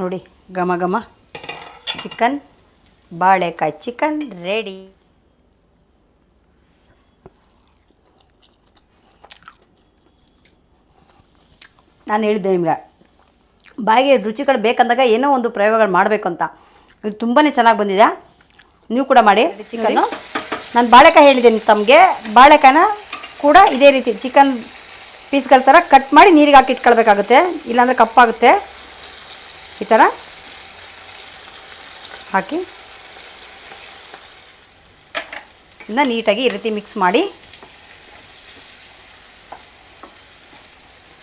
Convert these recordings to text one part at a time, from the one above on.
ನೋಡಿ ಘಮ ಘಮ. ಚಿಕನ್ ಬಾಳೆಕಾಯಿ ಚಿಕನ್ ರೆಡಿ ನಾನು ಹೇಳಿದ್ದೆ ನಿಮ್ಗೆ ಬಾಯಿಗೆ ರುಚಿಗಳು ಬೇಕಂದಾಗ ಏನೋ ಒಂದು ಪ್ರಯೋಗಗಳು ಮಾಡಬೇಕು ಅಂತ. ಇದು ತುಂಬಾ ಚೆನ್ನಾಗಿ ಬಂದಿದೆ. ನೀವು ಕೂಡ ಮಾಡಿ. ಚಿಕನ್ನು. ನಾನು ಬಾಳೆಕಾಯಿ ಹೇಳಿದ್ದೀನಿ ತಮಗೆ. ಬಾಳೆಕಾಯಿನ ಕೂಡ ಇದೇ ರೀತಿ ಚಿಕನ್ ಪೀಸ್ಗಳ ಥರ ಕಟ್ ಮಾಡಿ ನೀರಿಗೆ ಹಾಕಿ ಇಟ್ಕೊಳ್ಬೇಕಾಗುತ್ತೆ. ಇಲ್ಲಾಂದರೆ ಕಪ್ಪಾಗುತ್ತೆ. ಈ ಥರ ಹಾಕಿ. ಇನ್ನು ನೀಟಾಗಿ ಈ ರೀತಿ ಮಿಕ್ಸ್ ಮಾಡಿ.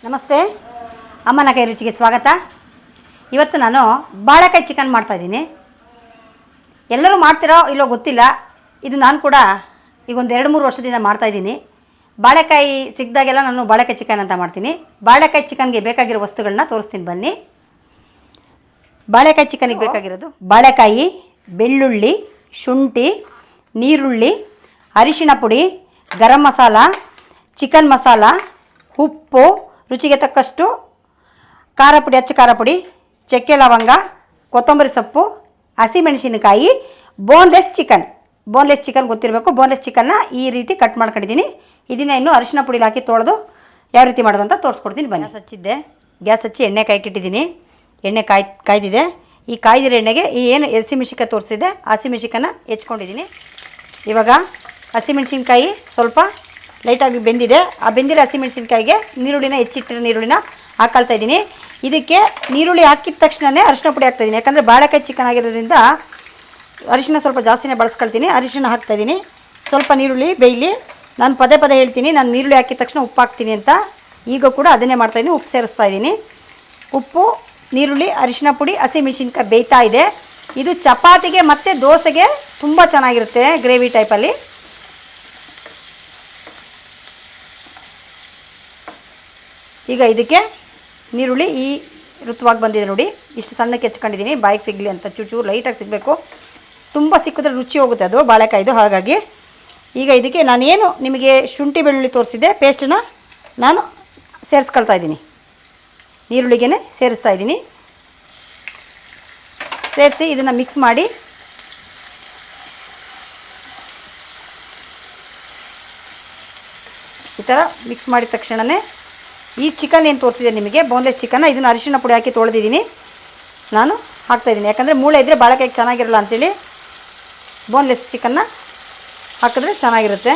ನಮಸ್ತೆ. ಅಮ್ಮನ ಕೈ ರುಚಿಗೆ ಸ್ವಾಗತ. ಇವತ್ತು ನಾನು ಬಾಳೆಕಾಯಿ ಚಿಕನ್ ಮಾಡ್ತಾಯಿದ್ದೀನಿ ಎಲ್ಲರೂ ಮಾಡ್ತೀರೋ ಇಲ್ಲೋ ಗೊತ್ತಿಲ್ಲ. ಇದು ನಾನು ಕೂಡ ಈಗ ಒಂದು ಎರಡು ಮೂರು ವರ್ಷದಿಂದ ಮಾಡ್ತಾಯಿದ್ದೀನಿ ಬಾಳೆಕಾಯಿ ಸಿಕ್ಕಿದಾಗೆಲ್ಲ ನಾನು ಬಾಳೆಕಾಯಿ ಚಿಕನ್ ಅಂತ ಮಾಡ್ತೀನಿ. ಬಾಳೆಕಾಯಿ ಚಿಕನ್ಗೆ ಬೇಕಾಗಿರೋ ವಸ್ತುಗಳನ್ನ ತೋರಿಸ್ತೀನಿ ಬನ್ನಿ. ಬಾಳೆಕಾಯಿ ಚಿಕನಿಗೆ ಬೇಕಾಗಿರೋದು? ಬಾಳೆಕಾಯಿ ಬೆಳ್ಳುಳ್ಳಿ ಶುಂಠಿ ನೀರುಳ್ಳಿ ಅರಿಶಿಣ ಪುಡಿ ಗರಂ ಮಸಾಲ ಚಿಕನ್ ಮಸಾಲ ಉಪ್ಪು ರುಚಿಗೆ ತಕ್ಕಷ್ಟು ಖಾರ ಪುಡಿ ಅಚ್ಚ ಖಾರ ಪುಡಿ ಚಕ್ಕೆ ಲವಂಗ ಕೊತ್ತಂಬರಿ ಸೊಪ್ಪು ಹಸಿಮೆಣಸಿನಕಾಯಿ ಬೋನ್ಲೆಸ್ ಚಿಕನ್ ಬೋನ್ಲೆಸ್ ಚಿಕನ್ ಗೊತ್ತಿರಬೇಕು. ಬೋನ್ಲೆಸ್ ಚಿಕನ್ನ ಈ ರೀತಿ ಕಟ್ ಮಾಡ್ಕೊಂಡಿದ್ದೀನಿ. ಇದನ್ನ ಇನ್ನು ಅರಿಶಿನ ಪುಡಿಲಿ ಹಾಕಿ ತೊಳೆದು ಯಾವ ರೀತಿ ಮಾಡೋದು ಅಂತ ತೋರಿಸ್ಕೊಡ್ತೀನಿ. ಬನ್ನಿ. ಹಚ್ಚಿದ್ದೆ. ಗ್ಯಾಸ್ ಹಚ್ಚಿ ಎಣ್ಣೆ ಕಾಯ್ಕಿಟ್ಟಿದ್ದೀನಿ. ಎಣ್ಣೆ ಕಾಯ್, ಕಾಯ್ದಿದೆ. ಈ ಕಾಯ್ದಿರೋ ಎಣ್ಣೆಗೆ ಈ ಏನು ಹಸಿಮೆಣ್ಸಿನ್ಕಾಯಿ ತೋರಿಸಿದೆ ಹಸಿಮೆಣ್ಸಿನ್ಕಾಯನ್ನ ಹೆಚ್ಕೊಂಡಿದ್ದೀನಿ. ಇವಾಗ ಹಸಿಮೆಣ್ಸಿನ್ಕಾಯಿ ಸ್ವಲ್ಪ ಲೈಟಾಗಿ ಬೆಂದಿದೆ. ಆ ಬೆಂದಿರೋ ಹಸಿಮೆಣ್ಸಿನ್ಕಾಯಿಗೆ ನೀರುಳ್ಳಿನ ಹೆಚ್ಚಿಟ್ಟಿರೋ ನೀರುಳ್ಳಿನ ಹಾಕಾಳ್ತಾ ಇದ್ದೀನಿ. ಇದಕ್ಕೆ ನೀರುಳ್ಳಿ ಹಾಕಿದ ತಕ್ಷಣವೇ ಅರಿಶಿನ ಪುಡಿ ಹಾಕ್ತಾಯಿದ್ದೀನಿ ಯಾಕಂದರೆ ಬಾಳೆಕಾಯಿ ಚಿಕನ್ ಆಗಿರೋದ್ರಿಂದ ಅರಿಶಿನ ಸ್ವಲ್ಪ ಜಾಸ್ತಿನೇ ಬಳಸ್ಕೊಳ್ತೀನಿ. ಅರಿಶಿನ ಹಾಕ್ತಾಯಿದ್ದೀನಿ ಸ್ವಲ್ಪ ನೀರುಳ್ಳಿ ಬೇಯಲಿ. ನಾನು ಪದೇ ಪದೇ ಹೇಳ್ತೀನಿ, ನಾನು ನೀರುಳ್ಳಿ ಹಾಕಿದ ತಕ್ಷಣ ಉಪ್ಪು ಹಾಕ್ತೀನಿ ಅಂತ. ಈಗ ಕೂಡ ಅದನ್ನೇ ಮಾಡ್ತಾಯಿದ್ದೀನಿ ಉಪ್ಪು ಸೇರಿಸ್ತಾ ಇದ್ದೀನಿ. ಉಪ್ಪು ನೀರುಳ್ಳಿ ಅರಿಶಿನ ಪುಡಿ ಹಸಿಮೆಣ್ಸಿನ್ಕಾಯಿ ಬೇಯ್ತಾ ಇದೆ. ಇದು ಚಪಾತಿಗೆ ಮತ್ತು ದೋಸೆಗೆ ತುಂಬ ಚೆನ್ನಾಗಿರುತ್ತೆ ಗ್ರೇವಿ ಟೈಪಲ್ಲಿ ಈಗ ಇದಕ್ಕೆ ನೀರುಳ್ಳಿ ಈ ಋತುವಾಗಿ ಬಂದಿದೆ ನೋಡಿ. ಇಷ್ಟು ಸಣ್ಣಕ್ಕೆ ಹೆಚ್ಕೊಂಡಿದ್ದೀನಿ. ಬಾಯಿಗೆ ಸಿಗಲಿ ಅಂತ ಚೂಚೂರು ಚೂರು ಲೈಟಾಗಿ ಸಿಗಬೇಕು. ತುಂಬ ಸಿಕ್ಕಿದ್ರೆ ರುಚಿ ಹೋಗುತ್ತೆ ಅದು ಬಾಳೆಕಾಯಿದು, ಹಾಗಾಗಿ. ಈಗ ಇದಕ್ಕೆ ನಾನೇನು ನಿಮಗೆ ಶುಂಠಿ ಬೆಳ್ಳುಳ್ಳಿ ತೋರಿಸಿದ್ದೆ ಪೇಸ್ಟನ್ನ ನಾನು ಸೇರಿಸ್ಕೊಳ್ತಾ ಇದ್ದೀನಿ. ನೀರುಳ್ಳಿಗೆ ಸೇರಿಸ್ತಾ ಇದ್ದೀನಿ. ಸೇರಿಸಿ ಇದನ್ನು ಮಿಕ್ಸ್ ಮಾಡಿ. ಈ ಥರ ಮಿಕ್ಸ್ ಮಾಡಿದ ತಕ್ಷಣವೇ ಈ ಚಿಕನ್ ಏನು ತೋರಿಸಿದೆ ನಿಮಗೆ? ಬೋನ್ಲೆಸ್ ಚಿಕನ್ನ ಇದನ್ನು ಅರಿಶಿಣ ಪುಡಿ ಹಾಕಿ ತೊಳೆದಿದ್ದೀನಿ. ನಾನು ಹಾಕ್ತಾಯಿದ್ದೀನಿ ಯಾಕಂದರೆ ಮೂಳೆ ಇದ್ದರೆ ಬಾಳೆಕಾಯಿ ಚೆನ್ನಾಗಿರಲ್ಲ ಅಂಥೇಳಿ ಬೋನ್ಲೆಸ್ ಚಿಕನ್ನ ಹಾಕಿದ್ರೆ ಚೆನ್ನಾಗಿರುತ್ತೆ.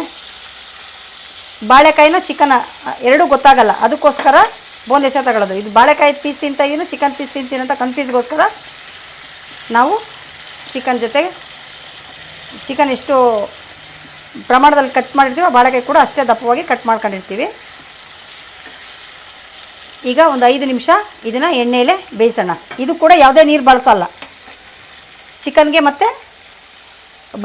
ಬಾಳೆಕಾಯಿನ ಚಿಕನ್ನ ಎರಡೂ ಗೊತ್ತಾಗಲ್ಲ. ಅದಕ್ಕೋಸ್ಕರ ಬೋನ್ಲೆಸ್ಸೇ ತಗೊಳ್ಳೋದು. ಇದು ಬಾಳೆಕಾಯಿ ಪೀಸ್ ತಿಂತಾಯಿದ್ದೀನಿ ಚಿಕನ್ ಪೀಸ್ ತಿಂತೀನಿ ಅಂತ ಕನ್ಫ್ಯೂಸ್ಗೋಸ್ಕರ ನಾವು ಚಿಕನ್ ಜೊತೆ ಚಿಕನ್ ಎಷ್ಟು ಪ್ರಮಾಣದಲ್ಲಿ ಕಟ್ ಮಾಡಿರ್ತೀವೋ ಬಾಳೆಕಾಯಿ ಕೂಡ ಅಷ್ಟೇ ದಪ್ಪವಾಗಿ ಕಟ್ ಮಾಡ್ಕೊಂಡಿರ್ತೀವಿ. ಈಗ ಒಂದು ಐದು ನಿಮಿಷ ಇದನ್ನು ಎಣ್ಣೆಯಲ್ಲೇ ಬೇಯಿಸೋಣ. ಇದು ಕೂಡ ಯಾವುದೇ ನೀರು ಬಳಸಲ್ಲ. ಚಿಕನ್ಗೆ ಮತ್ತು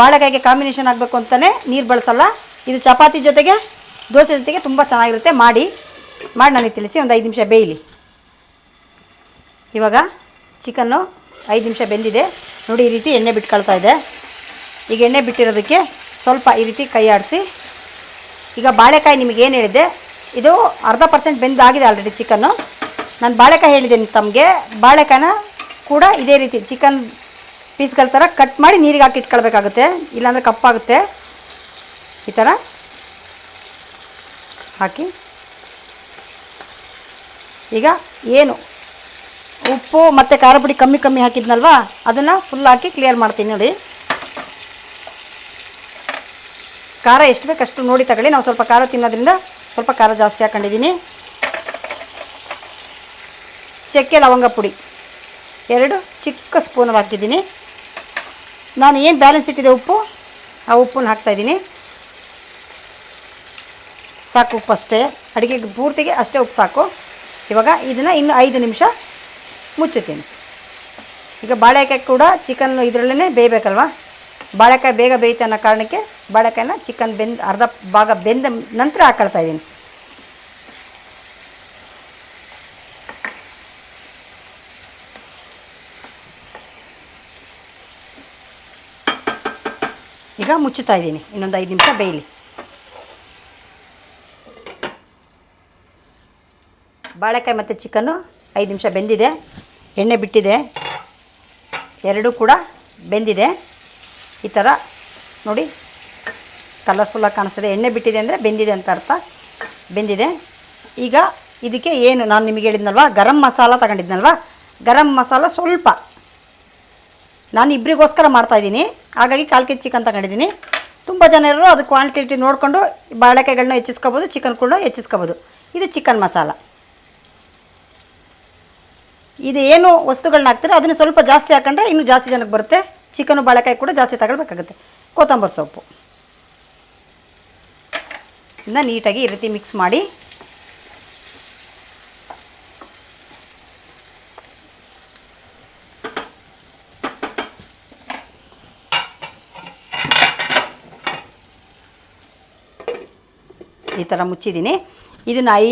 ಬಾಳೆಕಾಯಿಗೆ ಕಾಂಬಿನೇಷನ್ ಆಗಬೇಕು ಅಂತಲೇ ನೀರು ಬಳಸಲ್ಲ. ಇದು ಚಪಾತಿ ಜೊತೆಗೆ ದೋಸೆ ಜೊತೆಗೆ ತುಂಬ ಚೆನ್ನಾಗಿರುತ್ತೆ. ಮಾಡಿ ಮಾಡಿ ತಿಳಿಸಿ, ಒಂದು ಐದು ನಿಮಿಷ ಬೇಯಲಿ. ಇವಾಗ ಚಿಕನ್ನು ಐದು ನಿಮಿಷ ಬೆಂದಿದೆ. ನೋಡಿ, ಈ ರೀತಿ ಎಣ್ಣೆ ಬಿಟ್ಕೊಳ್ತಾ ಇದೆ. ಈಗ ಎಣ್ಣೆ ಬಿಟ್ಟಿರೋದಕ್ಕೆ ಸ್ವಲ್ಪ ಈ ರೀತಿ ಕೈ ಆಡಿಸಿ. ಈಗ ಬಾಳೆಕಾಯಿ ನಿಮಗೆ ಏನು ಹೇಳಿದೆ ಇದು ಅರ್ಧ ಪರ್ಸೆಂಟ್ ಬೆಂದಾಗಿದೆ ಆಲ್ರೆಡಿ ಚಿಕನ್ನು. ನಾನು ಬಾಳೆಕಾಯಿ ಹೇಳಿದ್ದೇನೆ ತಮಗೆ. ಬಾಳೆಕಾಯಿನ ಕೂಡ ಇದೇ ರೀತಿ ಚಿಕನ್ ಪೀಸ್ಗಳ ಥರ ಕಟ್ ಮಾಡಿ ನೀರಿಗೆ ಹಾಕಿ ಇಟ್ಕೊಳ್ಬೇಕಾಗುತ್ತೆ. ಇಲ್ಲಾಂದರೆ ಕಪ್ಪಾಗುತ್ತೆ. ಈ ಥರ ಹಾಕಿ ಈಗ ಏನು? ಉಪ್ಪು ಮತ್ತು ಖಾರ ಪುಡಿ ಕಮ್ಮಿ ಕಮ್ಮಿ ಹಾಕಿದ್ನಲ್ವಾ? ಅದನ್ನು ಫುಲ್ ಹಾಕಿ ಕ್ಲಿಯರ್ ಮಾಡ್ತೀನಿ ನೋಡಿ. ಖಾರ ಎಷ್ಟು ಬೇಕಷ್ಟು ನೋಡಿ ತಗೊಳ್ಳಿ. ನಾವು ಸ್ವಲ್ಪ ಖಾರ ತಿನ್ನೋದ್ರಿಂದ ಸ್ವಲ್ಪ ಖಾರ ಜಾಸ್ತಿ ಹಾಕೊಂಡಿದ್ದೀನಿ. ಚಕ್ಕೆ ಲವಂಗ ಪುಡಿ. ಎರಡು ಚಿಕ್ಕ ಸ್ಪೂನಲ್ಲಿ ಹಾಕಿದ್ದೀನಿ. ನಾನು ಏನು ಬ್ಯಾಲೆನ್ಸ್ ಇಟ್ಟಿದೆ ಉಪ್ಪು? ಆ ಉಪ್ಪನ್ನು ಹಾಕ್ತಾಯಿದ್ದೀನಿ ಸಾಕು ಉಪ್ಪು ಅಷ್ಟೇ. ಅಡುಗೆಗೆ ಪೂರ್ತಿಗೆ ಅಷ್ಟೇ ಉಪ್ಪು ಸಾಕು. ಇವಾಗ ಇದನ್ನು ಇನ್ನು ಐದು ನಿಮಿಷ ಮುಚ್ಚುತ್ತೀನಿ. ಈಗ ಬಾಳೆಕಾಯಿ ಕೂಡ ಚಿಕನ್ ಇದರಲ್ಲೇ ಬೇಯಬೇಕಲ್ವ? ಬಾಳೆಕಾಯಿ ಬೇಗ ಬೇಯುತ್ತೆ ಅನ್ನೋ ಕಾರಣಕ್ಕೆ ಬಾಳೆಕಾಯಿನ ಚಿಕನ್ ಬೆಂದು, ಅರ್ಧ ಭಾಗ ಬೆಂದ ನಂತರ ಹಾಕೊಳ್ತಾ ಇದ್ದೀನಿ. ಈಗ ಮುಚ್ಚುತ್ತಾ ಇದ್ದೀನಿ. ಇನ್ನೊಂದು ಐದು ನಿಮಿಷ ಬೇಯಲಿ. ಬಾಳೆಕಾಯಿ ಮತ್ತು ಚಿಕನ್ನು ಐದು ನಿಮಿಷ ಬೆಂದಿದೆ. ಎಣ್ಣೆ ಬಿಟ್ಟಿದೆ. ಎರಡೂ ಕೂಡ ಬೆಂದಿದೆ. ಈ ಥರ ನೋಡಿ ಕಲರ್ಫುಲ್ಲಾಗಿ ಕಾಣಿಸ್ತದೆ. ಎಣ್ಣೆ ಬಿಟ್ಟಿದೆ ಅಂದರೆ ಬೆಂದಿದೆ ಅಂತ ಅರ್ಥ. ಬೆಂದಿದೆ. ಈಗ ಇದಕ್ಕೆ ಏನು ನಾನು ನಿಮಗೆ ಹೇಳಿದ್ನಲ್ವ? ಗರಂ ಮಸಾಲ ತಗೊಂಡಿದ್ನಲ್ವ? ಗರಂ ಮಸಾಲ ಸ್ವಲ್ಪ. ನಾನು ಇಬ್ಬರಿಗೋಸ್ಕರ ಮಾಡ್ತಾಯಿದ್ದೀನಿ ಹಾಗಾಗಿ ಕಾಲು ಕೆಜಿ ಚಿಕನ್ ತಗೊಂಡಿದ್ದೀನಿ. ತುಂಬ ಜನರು ಅದು ಕ್ವಾಂಟಿಟಿ ನೋಡಿಕೊಂಡು ಬಾಳೆಕಾಯಿಗಳನ್ನ ಹೆಚ್ಚಿಸ್ಕೋಬೋದು ಚಿಕನ್ ಕೂಡ ಹೆಚ್ಚಿಸ್ಕೋಬೋದು. ಇದು ಚಿಕನ್ ಮಸಾಲ. ಇದು ಏನು ವಸ್ತುಗಳನ್ನ ಹಾಕ್ತಾರೆ, ಅದನ್ನು ಸ್ವಲ್ಪ ಜಾಸ್ತಿ ಹಾಕೊಂಡ್ರೆ ಇನ್ನೂ ಜಾಸ್ತಿ ಜನಕ್ಕೆ ಬರುತ್ತೆ. ಚಿಕನು ಬಾಳೆಕಾಯಿ ಕೂಡ ಜಾಸ್ತಿ ತಗೊಳ್ಬೇಕಾಗುತ್ತೆ. ಕೊತ್ತಂಬರಿ ಸೊಪ್ಪು. ಇದನ್ನ ನೀಟಾಗಿ ಈ ರೀತಿ ಮಿಕ್ಸ್ ಮಾಡಿ. ಈ ಥರ ಮುಚ್ಚಿದ್ದೀನಿ. ಇದನ್ನು ಐ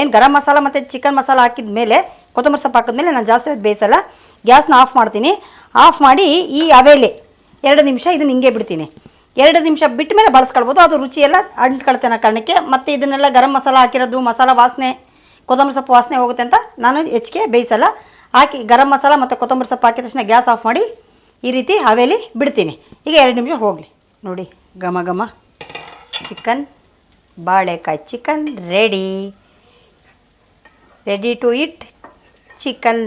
ಏನು ಗರಂ ಮಸಾಲ ಮತ್ತು ಚಿಕನ್ ಮಸಾಲ ಹಾಕಿದ ಮೇಲೆ ಕೊತ್ತಂಬರಿ ಸೊಪ್ಪು ಹಾಕಿದ್ಮೇಲೆ ನಾನು ಜಾಸ್ತಿ ಹೊತ್ತು ಬೇಯಿಸಲ್ಲ. ಗ್ಯಾಸ್ನ ಆಫ್ ಮಾಡ್ತೀನಿ. ಆಫ್ ಮಾಡಿ ಈ ಅವೆಲೆ, ಎರಡು ನಿಮಿಷ ಇದನ್ನು ಹಿಂಗೆ ಬಿಡ್ತೀನಿ. ಎರಡು ನಿಮಿಷ ಬಿಟ್ಟ ಮೇಲೆ ಬಳಸ್ಕೊಳ್ಬೋದು. ಅದು ರುಚಿ ಅಂಟ್ಕೊಳ್ತೇನೆ ಅಂಟ್ಕೊಳ್ತೆ ಕಾರಣಕ್ಕೆ. ಮತ್ತು ಇದನ್ನೆಲ್ಲ ಗರಂ ಮಸಾಲ ಹಾಕಿರೋದು, ಮಸಾಲ ವಾಸನೆ, ಕೊತ್ತಂಬರಿ ಸೊಪ್ಪು ವಾಸನೆ ಹೋಗುತ್ತೆ ಅಂತ ನಾನು ಹೆಚ್ಚಿಗೆ ಬೇಯಿಸಲ್ಲ. ಹಾಕಿ ಗರಂ ಮಸಾಲ ಮತ್ತು ಕೊತ್ತಂಬರಿ ಸೊಪ್ಪು ಹಾಕಿದ ತಕ್ಷಣ ಗ್ಯಾಸ್ ಆಫ್ ಮಾಡಿ ಈ ರೀತಿ ಹವೇಲಿ ಬಿಡ್ತೀನಿ. ಈಗ ಎರಡು ನಿಮಿಷ ಹೋಗಲಿ. ನೋಡಿ, ಘಮ ಘಮ. ಚಿಕನ್, ಬಾಳೆಕಾಯಿ chicken, ready. Ready to eat chicken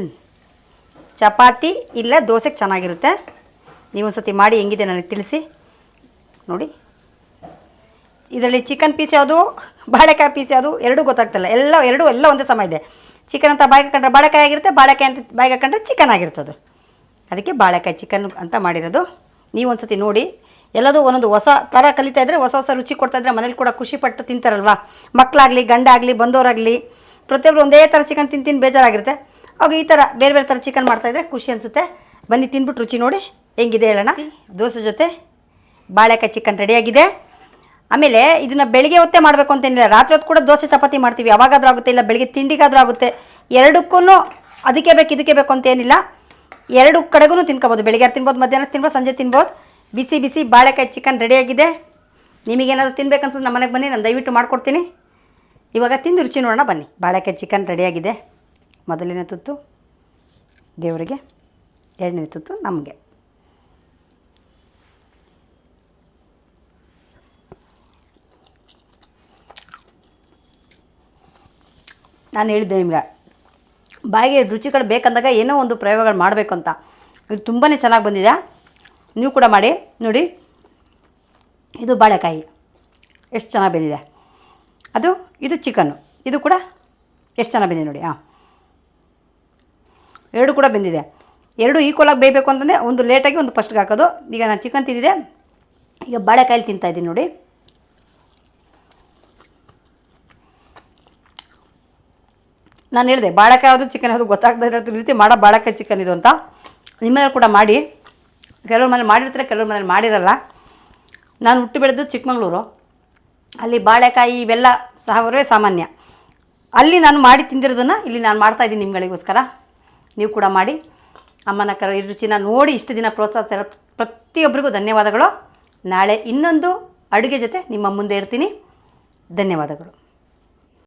chapati ಇಲ್ಲ ದೋಸೆಗೆ ಚೆನ್ನಾಗಿರುತ್ತೆ. ನೀವು ಸತಿ ಮಾಡಿ ಹೆಂಗಿದೆ ನನಗೆ ತಿಳಿಸಿ. ನೋಡಿ. ಇದರಲ್ಲಿ ಚಿಕನ್ ಪೀಸ್ ಯಾವುದು? ಬಾಳೆಕಾಯಿ ಪೀಸ್ ಯಾವುದು? ಎರಡೂ ಗೊತ್ತಾಗ್ತಿಲ್ಲ. ಎಲ್ಲ, ಎರಡೂ ಎಲ್ಲ ಒಂದೇ ಸಮಯ ಇದೆ. ಚಿಕನ್ ಅಂತ ಬಾಯಿಗೆ ಹಾಕೊಂಡ್ರೆ ಬಾಳೆಕಾಯಿ ಆಗಿರುತ್ತೆ, ಬಾಳೆಕಾಯಿ ಅಂತ ಬಾಯಿಗೆ ಹಾಕೊಂಡ್ರೆ ಚಿಕನ್ ಆಗಿರ್ತದೆ. ಅದಕ್ಕೆ ಬಾಳೆಕಾಯಿ ಚಿಕನ್ ಅಂತ ಮಾಡಿರೋದು. ನೀವು ಒಂದು ಸತಿ ನೋಡಿ. ಎಲ್ಲದೂ ಒಂದೊಂದು ಹೊಸ ಥರ ಕಲಿತಾ ಇದ್ರೆ, ಹೊಸ ಹೊಸ ರುಚಿ ಕೊಡ್ತಾ ಇದ್ರೆ ಮನೇಲಿ ಕೂಡ ಖುಷಿಪಟ್ಟು ತಿಂತಾರಲ್ವಾ? ಮಕ್ಕಳಾಗಲಿ ಗಂಡಾಗಲಿ ಬಂದವರಾಗಲಿ ಪ್ರತಿಯೊಬ್ಬರು ಒಂದೇ ಥರ ಚಿಕನ್ ತಿಂತೀನಿ ಬೇಜಾರಾಗಿರುತ್ತೆ. ಅವಾಗ ಈ ಥರ ಬೇರೆ ಬೇರೆ ಥರ ಚಿಕನ್ ಮಾಡ್ತಾಯಿದ್ರೆ ಖುಷಿ ಅನಿಸುತ್ತೆ. ಬನ್ನಿ ತಿಂದ್ಬಿಟ್ಟು ರುಚಿ ನೋಡಿ ಹೆಂಗಿದೆ ಹೇಳೋಣ. ದೋಸೆ ಜೊತೆ ಬಾಳೆಕಾಯಿ ಚಿಕನ್ ರೆಡಿಯಾಗಿದೆ ಆಮೇಲೆ ಇದನ್ನು ಬೆಳಿಗ್ಗೆ ಹೊತ್ತೇ ಮಾಡಬೇಕು ಅಂತೇನಿಲ್ಲ ರಾತ್ರಿ ಹೊತ್ತು ಕೂಡ ದೋಸೆ ಚಪಾತಿ ಮಾಡ್ತೀವಿ. ಯಾವಾಗಾದರೂ ಆಗುತ್ತೆ, ಇಲ್ಲ ಬೆಳಿಗ್ಗೆ ತಿಂಡಿಗಾದರೂ ಆಗುತ್ತೆ. ಎರಡಕ್ಕೂ ಅದಕ್ಕೆ ಬೇಕು, ಇದಕ್ಕೆ ಬೇಕು ಅಂತ ಏನಿಲ್ಲ. ಎರಡು ಕಡೆಗೂ ತಿನ್ಕೋಬೋದು. ಬೆಳಿಗ್ಗೆ ತಿನ್ಬೋದು, ಮಧ್ಯಾಹ್ನ ತಿನ್ಬೋದು, ಸಂಜೆ ತಿನ್ಬೋದು. ಬಿಸಿ ಬಿಸಿ ಬಾಳೆಕಾಯಿ ಚಿಕನ್ ರೆಡಿಯಾಗಿದೆ ನಿಮಗೇನಾದರೂ ತಿನ್ಬೇಕನ್ಸುತ್ತೆ, ನಮ್ಮ ಮನೆಗೆ ಬನ್ನಿ, ನಾನು ದಯವಿಟ್ಟು ಮಾಡಿಕೊಡ್ತೀನಿ. ಇವಾಗ ತಿಂದು ರುಚಿ ನೋಡೋಣ, ಬನ್ನಿ. ಬಾಳೆಕಾಯಿ ಚಿಕನ್ ರೆಡಿಯಾಗಿದೆ ಮೊದಲನೇ ತುತ್ತು ದೇವರಿಗೆ, ಎರಡನೇ ತುತ್ತು ನಮಗೆ. ನಾನು ಹೇಳಿದ್ದೆ ನಿಮಗೆ, ಬಾಯಿಗೆ ರುಚಿಗಳು ಬೇಕಂದಾಗ ಏನೋ ಒಂದು ಪ್ರಯೋಗಗಳು ಮಾಡಬೇಕು ಅಂತ. ಇದು ತುಂಬಾ ಚೆನ್ನಾಗಿ ಬಂದಿದೆ. ನೀವು ಕೂಡ ಮಾಡಿ, ನೋಡಿ. ಇದು ಬಾಳೆಕಾಯಿ, ಎಷ್ಟು ಚೆನ್ನಾಗಿ ಬಂದಿದೆ. ಅದು, ಇದು ಚಿಕನ್ನು ಇದು ಕೂಡ ಎಷ್ಟು ಚೆನ್ನಾಗಿ ಬಂದಿದೆ ನೋಡಿ ಹಾಂ ಎರಡು ಕೂಡ ಬೆಂದಿದೆ. ಎರಡು ಈಕ್ವಲಾಗಿ ಬೇಯಬೇಕು ಅಂತಂದರೆ ಒಂದು ಲೇಟಾಗಿ ಒಂದು ಫಸ್ಟ್ಗೆ ಹಾಕೋದು. ಈಗ ನಾನು ಚಿಕನ್ ತಿಂದಿದೆ. ಈಗ ಬಾಳೆಕಾಯಲ್ಲಿ ತಿಂತಾಯಿದ್ದೀನಿ ನೋಡಿ. ನಾನು ಹೇಳಿದೆ, ಬಾಳೆಕಾಯಿ ಅದು ಚಿಕನ್ ಅದು ಗೊತ್ತಾಗ್ತದೆ ಇರೋ ರೀತಿ ಮಾಡೋ, ಬಾಳೆಕಾಯಿ ಚಿಕನ್ ಇದು ಅಂತ. ನಿಮ್ಮನೇಲಿ ಕೂಡ ಮಾಡಿ. ಕೆಲವ್ರ ಮನೇಲಿ ಮಾಡಿರ್ತಾರೆ, ಕೆಲವ್ರ ಮನೇಲಿ ಮಾಡಿರಲ್ಲ. ನಾನು ಹುಟ್ಟು ಬೆಳೆದು ಚಿಕ್ಕಮಗಳೂರು. ಅಲ್ಲಿ ಬಾಳೆಕಾಯಿ ಇವೆಲ್ಲ ಸಹವರೇ ಸಾಮಾನ್ಯ. ಅಲ್ಲಿ ನಾನು ಮಾಡಿ ತಿಂದಿರೋದನ್ನು ಇಲ್ಲಿ ನಾನು ಮಾಡ್ತಾಯಿದ್ದೀನಿ ನಿಮ್ಗಳಿಗೋಸ್ಕರ. ನೀವು ಕೂಡ ಮಾಡಿ. ಅಮ್ಮನ ಕರ ಈ ರುಚಿನ ನೋಡಿ ಇಷ್ಟು ದಿನ ಪ್ರೋತ್ಸಾಹ ಪ್ರತಿಯೊಬ್ಬರಿಗೂ ಧನ್ಯವಾದಗಳು. ನಾಳೆ ಇನ್ನೊಂದು ಅಡುಗೆ ಜೊತೆ ನಿಮ್ಮ ಮುಂದೆ ಇರ್ತೀನಿ. ಧನ್ಯವಾದಗಳು.